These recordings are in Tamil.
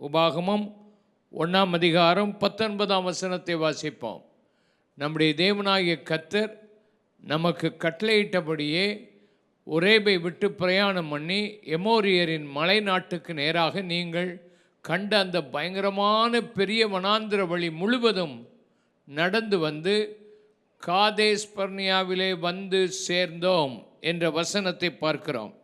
உபாகமம் ஒன்றாம் அதிகாரம் பத்தொன்பதாம் வசனத்தை வாசிப்போம். நம்முடைய தேவனாகிய கத்தர் நமக்கு கட்டளையிட்டபடியே உரேபை விட்டு பிரயாணம் பண்ணி எமோரியரின் மலை நாட்டுக்கு நேராக நீங்கள் கண்ட அந்த பயங்கரமான பெரிய வனாந்திர வழி முழுவதும் நடந்து வந்து காதேஸ்பர்னியாவிலே வந்து சேர்ந்தோம் என்ற வசனத்தை பார்க்கிறோம்.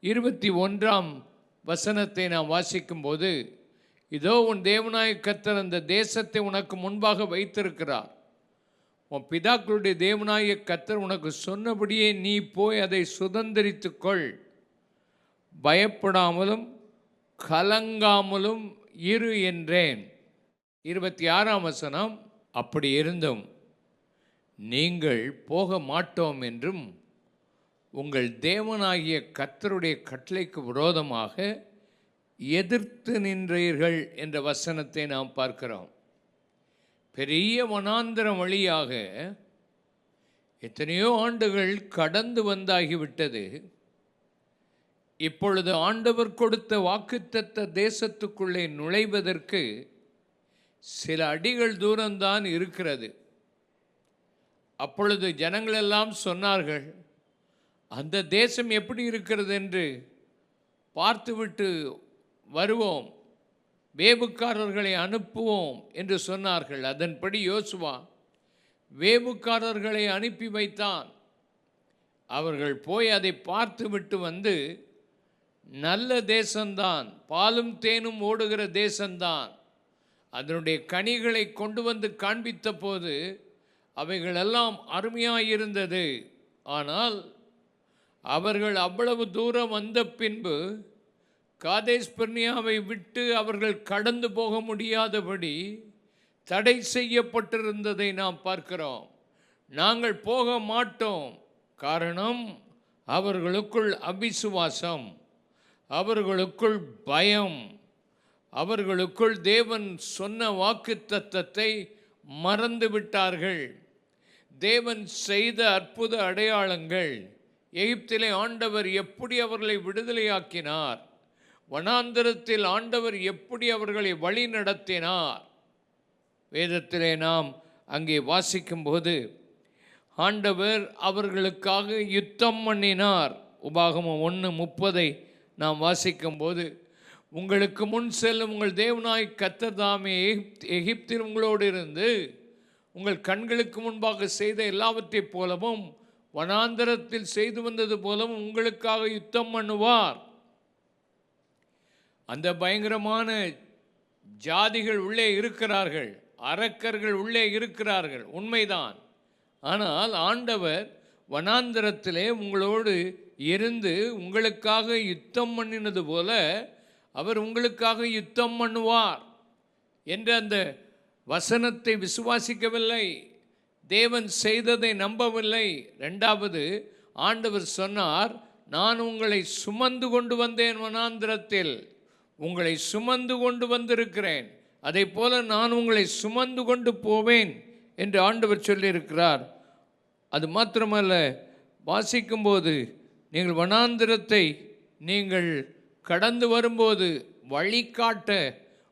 இருபத்தி ஒன்றாம் வசனத்தை நாம் வாசிக்கும்போது இதோ உன் தேவனாய கத்தர் அந்த தேசத்தை உனக்கு முன்பாக வைத்திருக்கிறார். உன் பிதாக்களுடைய தேவனாய கத்தர் உனக்கு சொன்னபடியே நீ போய் அதை சுதந்திரித்துக்கொள். பயப்படாமலும் கலங்காமலும் இரு என்றேன். இருபத்தி ஆறாம் வசனம் அப்படி இருந்தும் நீங்கள் போக மாட்டோம் என்றும் உங்கள் தேவனாகிய கத்தருடைய கட்டளைக்கு விரோதமாக எதிர்த்து நின்றீர்கள் என்ற வசனத்தை நாம் பார்க்கிறோம். பெரிய வனாந்திரம் வழியாக எத்தனையோ ஆண்டுகள் கடந்து வந்தாகிவிட்டது. இப்பொழுது ஆண்டவர் கொடுத்த வாக்குத்தத்த தேசத்துக்குள்ளே நுழைவதற்கு சில அடிகள் தூரம்தான் இருக்கிறது. அப்பொழுது ஜனங்களெல்லாம் சொன்னார்கள் அந்த தேசம் எப்படி இருக்கிறது என்று பார்த்துவிட்டு வருவோம். வேவுக்காரர்களை அனுப்புவோம் என்று சொன்னார்கள். அதன்படி யோசுவா வேவுக்காரர்களை அனுப்பி வைத்தான். அவர்கள் போய் அதை பார்த்துவிட்டு வந்து நல்ல தேசம்தான் பாலும் தேனும் ஓடுகிற தேசம்தான். அதனுடைய கனிகளை கொண்டு வந்து காண்பித்த போது அவைகளெல்லாம் அருமையாயிருந்தது. ஆனால் அவர்கள் அவ்வளவு தூரம் வந்த பின்பு காதேஸ்பர்னியாவை விட்டு அவர்கள் கடந்து போக முடியாதபடி தடை செய்யப்பட்டிருந்ததை நாம் பார்க்கிறோம். நாங்கள் போக மாட்டோம். காரணம் அவர்களுக்குள் அபிசுவாசம் அவர்களுக்குள் பயம் அவர்களுக்குள் தேவன் சொன்ன வாக்கு தத்தத்தை மறந்து விட்டார்கள் தேவன் செய்த அற்புத அடையாளங்கள் எகிப்திலே ஆண்டவர் எப்படி அவர்களை விடுதலையாக்கினார்? வனாந்தரத்தில் ஆண்டவர் எப்படி அவர்களை வழி நடத்தினார்? வேதத்திலே நாம் அங்கே வாசிக்கும்போது ஆண்டவர் அவர்களுக்காக யுத்தம் பண்ணினார். உபாகமம் ஒன்று முப்பதை நாம் வாசிக்கும்போது உங்களுக்கு முன் செல்லும் உங்கள் தேவனாய் கத்ததாமே எகிப்த் எகிப்தில் உங்களோடு இருந்து உங்கள் கண்களுக்கு முன்பாக செய்த எல்லாவற்றைப் போலவும் வனாந்தரத்தில் செய்து வந்தது போலவும் உங்களுக்காக யுத்தம் பண்ணுவார். அந்த பயங்கரமான ஜாதிகள் உள்ளே இருக்கிறார்கள் அரக்கர்கள் உள்ளே இருக்கிறார்கள் உண்மைதான். ஆனால் ஆண்டவர் வனாந்தரத்திலே உங்களோடு இருந்து உங்களுக்காக யுத்தம் பண்ணினது போல அவர் உங்களுக்காக யுத்தம் பண்ணுவார் என்ற அந்த வசனத்தை விசுவாசிக்கவில்லை. தேவன் செய்ததை நம்பவில்லை. ரெண்டாவது ஆண்டவர் சொன்னார் நான் உங்களை சுமந்து கொண்டு வந்தேன் வனாந்திரத்தில். உங்களை சுமந்து கொண்டு வந்திருக்கிறேன். அதை போல நான் உங்களை சுமந்து கொண்டு போவேன் என்று ஆண்டவர் சொல்லியிருக்கிறார். அது மாத்திரமல்ல வாசிக்கும்போது நீங்கள் வனாந்திரத்தை நீங்கள் கடந்து வரும்போது வழிகாட்ட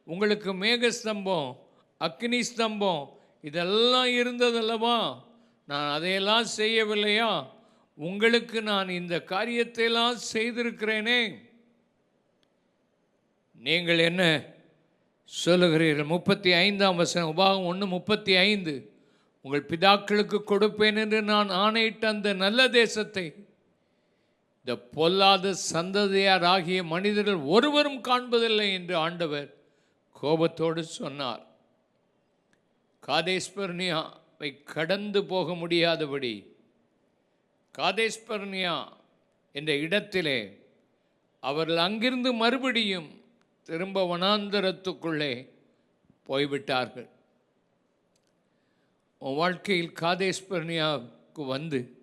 உங்களுக்கு மேகஸ்தம்பம் அக்னி ஸ்தம்பம் இதெல்லாம் இருந்ததல்லவா? நான் அதையெல்லாம் செய்யவில்லையா? உங்களுக்கு நான் இந்த காரியத்தையெல்லாம் செய்திருக்கிறேனே. நீங்கள் என்ன சொல்லுகிறீர்கள்? முப்பத்தி ஐந்தாம் வசனம் உபாகம் ஒன்று முப்பத்தி ஐந்து உங்கள் பிதாக்களுக்கு கொடுப்பேன் என்று நான் ஆணையிட்ட அந்த நல்ல தேசத்தை இந்த பொல்லாத சந்ததியார் ஆகிய மனிதர்கள் ஒருவரும் காண்பதில்லை என்று ஆண்டவர் கோபத்தோடு சொன்னார். காதேஸ்பர்னியாவை கடந்து போக முடியாதபடி காதேஸ்பர்னியா என்ற இடத்திலே அவர்கள் அங்கிருந்து மறுபடியும் திரும்ப வனாந்தரத்துக்குள்ளே போய்விட்டார்கள். உன் வாழ்க்கையில் காதேஸ்பர்னியாவுக்கு வந்து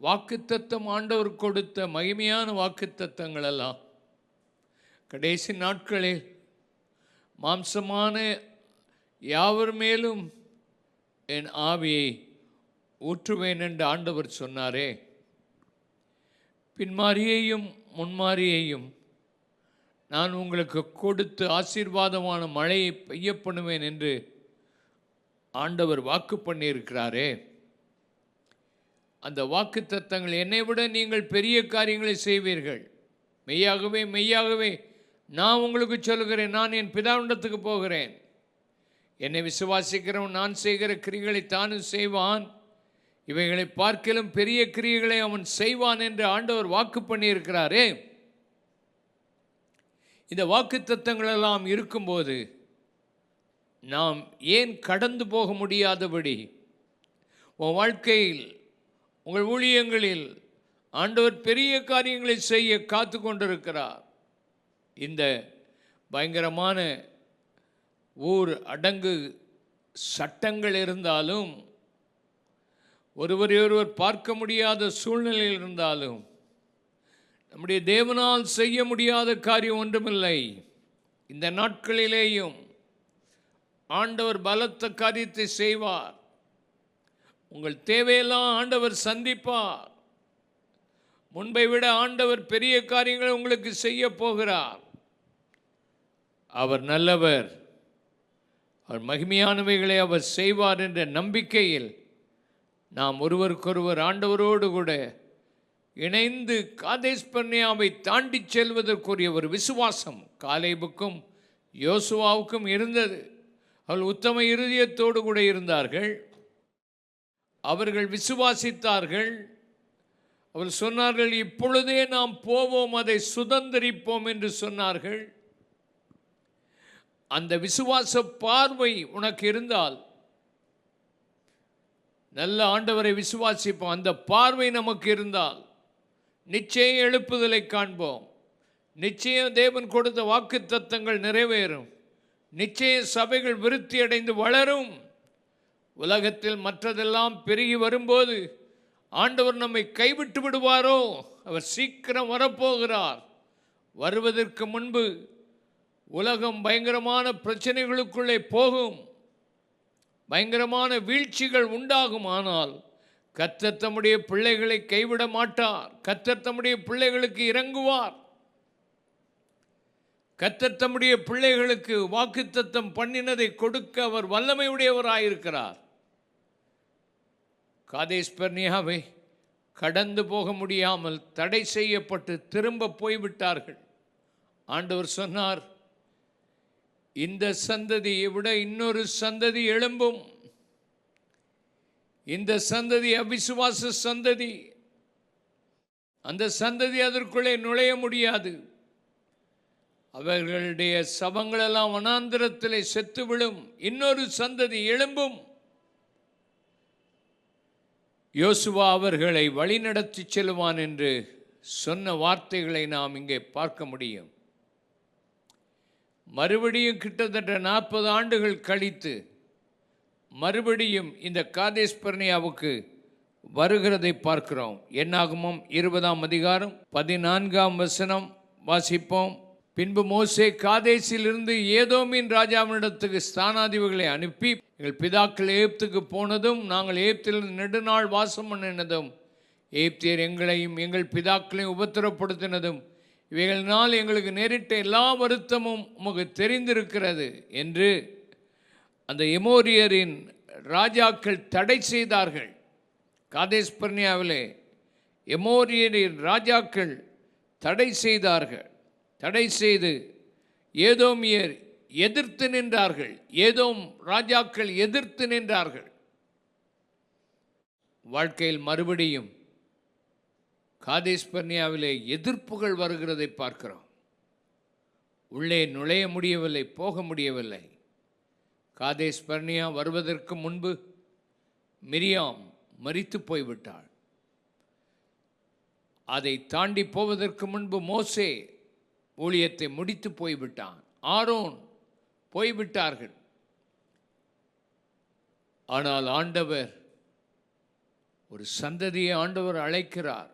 வாக்குத்தத்தம் ஆண்டவர் கொடுத்த மகிமையான வாக்குத்தத்தங்களெல்லாம் கடைசி நாட்களில் மாம்சமான யாவர் மேலும் என் ஆவியை ஊற்றுவேன் என்று ஆண்டவர் சொன்னாரே. பின்மாரியையும் முன்மாரியையும் நான் உங்களுக்கு கொடுத்து ஆசீர்வாதமான மழையை பெய்ய பண்ணுவேன் என்று ஆண்டவர் வாக்கு பண்ணியிருக்கிறாரே. அந்த வாக்கு தத்தங்கள் என்னை விட நீங்கள் பெரிய காரியங்களை செய்வீர்கள். மெய்யாகவே மெய்யாகவே நான் உங்களுக்கு சொல்லுகிறேன் நான் என் பிதாவிடத்துக்கு போகிறேன். என்னை விசுவாசிக்கிறவன் நான் செய்கிற கிரிகளை தானும் செய்வான். இவைகளை பார்க்கிலும் பெரிய கிரியைகளை அவன் செய்வான் என்று ஆண்டவர் வாக்கு பண்ணியிருக்கிறாரே. இந்த வாக்கு தத்தங்களெல்லாம் இருக்கும்போது நாம் ஏன் கடந்து போக முடியாதபடி உன் வாழ்க்கையில் உங்கள் ஊழியங்களில் ஆண்டவர் பெரிய காரியங்களை செய்ய காத்து கொண்டிருக்கிறார் இந்த பயங்கரமான ஊர் அடங்கு சட்டங்கள் இருந்தாலும் ஒருவரை ஒருவர் பார்க்க முடியாத சூழ்நிலையில் இருந்தாலும் நம்முடைய தேவனால் செய்ய முடியாத காரியம் ஒன்றுமில்லை. இந்த நாட்களிலேயும் ஆண்டவர் பலத்த காரியத்தை செய்வார். உங்கள் தேவையெல்லாம் ஆண்டவர் சந்திப்பார். முன்பை விட ஆண்டவர் பெரிய காரியங்களை உங்களுக்கு செய்ய போகிறார். அவர் நல்லவர். அவர் மகிமையானவைகளை அவர் செய்வார் என்ற நம்பிக்கையில் நாம் ஒருவருக்கொருவர் ஆண்டவரோடு கூட இணைந்து காதேஸ்பர்ணியாவை தாண்டி செல்வதற்குரிய ஒரு விசுவாசம் காலேபுக்கும் யோசுவாவுக்கும் இருந்தது. அவள் உத்தம இருதயத்தோடு கூட இருந்தார்கள். அவர்கள் விசுவாசித்தார்கள். அவர் சொன்னார்கள் இப்பொழுதே நாம் போவோம் அதை சுதந்திரிப்போம் என்று சொன்னார்கள். அந்த விசுவாச பார்வை உனக்கு இருந்தால் நல்ல ஆண்டவரை விசுவாசிப்போம். அந்த பார்வை நமக்கு இருந்தால் நிச்சயம் எழுப்புதலை காண்போம். நிச்சயம் தேவன் கொடுத்த வாக்கு தத்தங்கள் நிறைவேறும். நிச்சய சபைகள் விருத்தி அடைந்து வளரும். உலகத்தில் மற்றதெல்லாம் பெருகி வரும்போது ஆண்டவர் நம்மை கைவிட்டு விடுவாரோ? அவர் சீக்கிரம் வரப்போகிறார். வருவதற்கு முன்பு உலகம் பயங்கரமான பிரச்சனைகளுக்குள்ளே போகும். பயங்கரமான வீழ்ச்சிகள் உண்டாகும். ஆனால் கத்தர் தம்முடைய பிள்ளைகளை கைவிட மாட்டார். கத்தர் தம்முடைய பிள்ளைகளுக்கு இறங்குவார். கத்தர் தம்முடைய பிள்ளைகளுக்கு வாக்குத்தத்தம் பண்ணினதை கொடுக்க அவர் வல்லமையுடையவராயிருக்கிறார். காதேஸ்பர்னியாவை கடந்து போக முடியாமல் தடை செய்யப்பட்டு திரும்ப போய்விட்டார்கள். ஆண்டவர் சொன்னார் இந்த சந்ததியை விட இன்னொரு சந்ததி எழும்பும். இந்த சந்ததி அவிசுவாச சந்ததி. அந்த சந்ததி அதற்குள்ளே நுழைய முடியாது. அவர்களுடைய சவங்களெல்லாம் வனாந்திரத்தில் செத்து விழும் இன்னொரு சந்ததி எழும்பும். யோசுவா அவர்களை வழிநடத்தி செல்வான் என்று சொன்ன வார்த்தைகளை நாம் இங்கே பார்க்க முடியும். மறுபடியும் கிட்டத்தட்ட நாற்பது ஆண்டுகள் கழித்து மறுபடியும் இந்த காதேஸ்பர்னியாவுக்கு வருகிறதை பார்க்கிறோம். என்னாகுமோ? இருபதாம் அதிகாரம் பதினான்காம் வசனம் வாசிப்போம். பின்பு மோசே காதேசிலிருந்து ஏதோமின் ராஜாவினிடத்துக்கு ஸ்தானாதிபதிகளை அனுப்பி எங்கள் பிதாக்கள் ஏப்துக்கு போனதும் நாங்கள் ஏப்திலிருந்து நெடுநாள் வாசம் பண்ணினதும் ஏப்தியர் எங்களையும் எங்கள் பிதாக்களையும் உபத்திரப்படுத்தினதும் இவைகளினால் எங்களுக்கு நேரிட்ட எல்லா வருத்தமும் உமக்கு தெரிந்திருக்கிறது என்று அந்த எமோரியரின் ராஜாக்கள் தடை செய்தார்கள். காதேஸ்பர்னியாவிலே எமோரியரின் ராஜாக்கள் தடை செய்தார்கள். தடை செய்து ஏதோமியர் எதிர்த்து நின்றார்கள். ஏதோம் ராஜாக்கள் எதிர்த்து நின்றார்கள். வாழ்க்கையில் மறுபடியும் காதேஸ்பர்னியாவிலே எதிர்ப்புகள் வருகிறதை பார்க்கிறோம். உள்ளே நுழைய முடியவில்லை போக முடியவில்லை. காதேஸ்பர்னியா வருவதற்கு முன்பு மிரியாம் மறித்து போய்விட்டாள். அதை தாண்டி போவதற்கு முன்பு மோசே ஊழியத்தை முடித்து போய்விட்டான். ஆரோன் போய்விட்டார்கள். ஆனால் ஆண்டவர் ஒரு சந்ததியை ஆண்டவர் அழைக்கிறார்.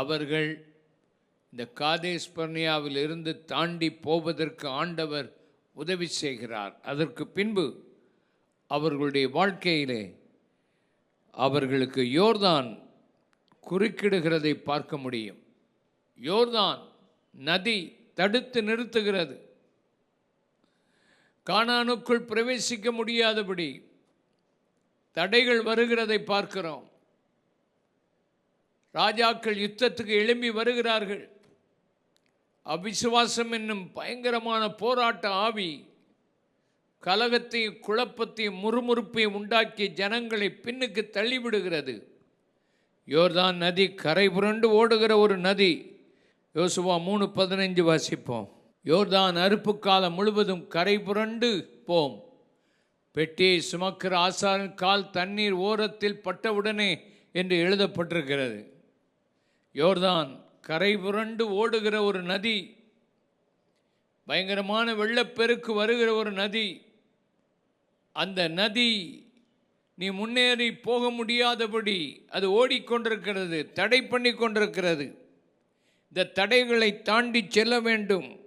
அவர்கள் இந்த காதேஸ்பர்னியாவில் இருந்து தாண்டி போவதற்கு ஆண்டவர் உதவி செய்கிறார். அதற்கு பின்பு அவர்களுடைய வாழ்க்கையிலே அவர்களுக்கு யோர்தான் குறுக்கிடுகிறதை பார்க்க முடியும். யோர்தான் நதி தடுத்து நிறுத்துகிறது. காணானுக்குள் பிரவேசிக்க முடியாதபடி தடைகள் வருகிறதை பார்க்கிறோம். ராஜாக்கள் யுத்தத்துக்கு எழும்பி வருகிறார்கள். அவிசுவாசம் என்னும் பயங்கரமான போராட்ட ஆவி கலகத்தையும் குழப்பத்தையும் முறுமுறுப்பையும் உண்டாக்கி ஜனங்களை பின்னுக்கு தள்ளிவிடுகிறது. யோர்தான் நதி கரை புரண்டு ஓடுகிற ஒரு நதி. யோசுவா மூணு பதினைஞ்சு வாசிப்போம். யோர்தான் அறுப்பு காலம் முழுவதும் கரை புரண்டு போம். பெட்டியை சுமக்கிற ஆசாரின் கால் தண்ணீர் ஓரத்தில் பட்டவுடனே என்று எழுதப்பட்டிருக்கிறது. யோர்தான் கரை புரண்டு ஓடுகிற ஒரு நதி பயங்கரமான வெள்ளப்பெருக்கு வருகிற ஒரு நதி. அந்த நதி நீ முன்னேறி போக முடியாதபடி அது ஓடிக்கொண்டிருக்கிறது தடை பண்ணி கொண்டிருக்கிறது இந்த தடைகளை தாண்டி செல்ல வேண்டும்.